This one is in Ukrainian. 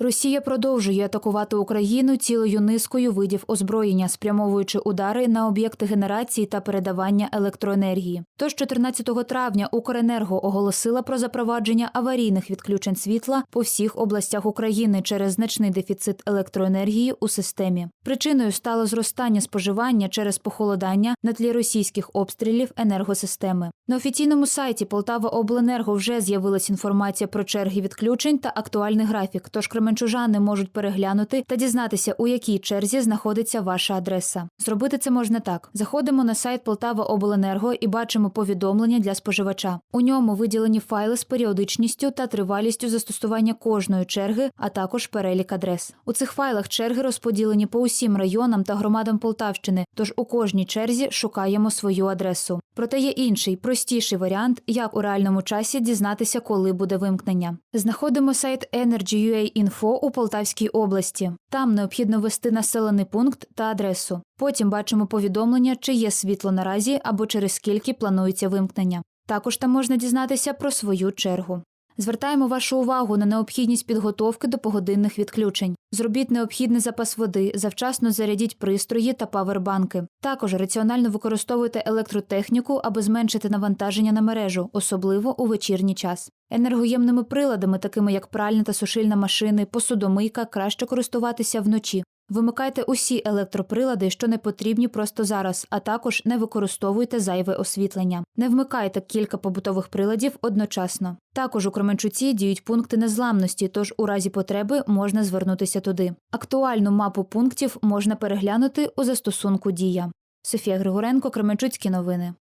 Росія продовжує атакувати Україну цілою низкою видів озброєння, спрямовуючи удари на об'єкти генерації та передавання електроенергії. Тож 14 травня Укренерго оголосила про запровадження аварійних відключень світла по всіх областях України через значний дефіцит електроенергії у системі. Причиною стало зростання споживання через похолодання на тлі російських обстрілів енергосистеми. На офіційному сайті Полтава Обленерго вже з'явилась інформація про черги відключень та актуальний графік. Тож кременчужани можуть переглянути та дізнатися, у якій черзі знаходиться ваша адреса. Зробити це можна так: заходимо на сайт Полтава Обленерго і бачимо повідомлення для споживача. У ньому виділені файли з періодичністю та тривалістю застосування кожної черги, а також перелік адрес. У цих файлах черги розподілені по усім районам та громадам Полтавщини. Тож у кожній черзі шукаємо свою адресу. Проте є інший, простіший варіант, як у реальному часі дізнатися, коли буде вимкнення. Знаходимо сайт Energy.ua Info у Полтавській області. Там необхідно ввести населений пункт та адресу. Потім бачимо повідомлення, чи є світло наразі або через скільки планується вимкнення. Також там можна дізнатися про свою чергу. Звертаємо вашу увагу на необхідність підготовки до погодинних відключень. Зробіть необхідний запас води, завчасно зарядіть пристрої та павербанки. Також раціонально використовуйте електротехніку, аби зменшити навантаження на мережу, особливо у вечірній час. Енергоємними приладами, такими як пральна та сушильна машини, посудомийка, краще користуватися вночі. Вимикайте усі електроприлади, що не потрібні просто зараз, а також не використовуйте зайве освітлення. Не вмикайте кілька побутових приладів одночасно. Також у Кременчуці діють пункти незламності, тож у разі потреби можна звернутися туди. Актуальну мапу пунктів можна переглянути у застосунку Дія. Софія Григоренко, Кременчуцькі новини.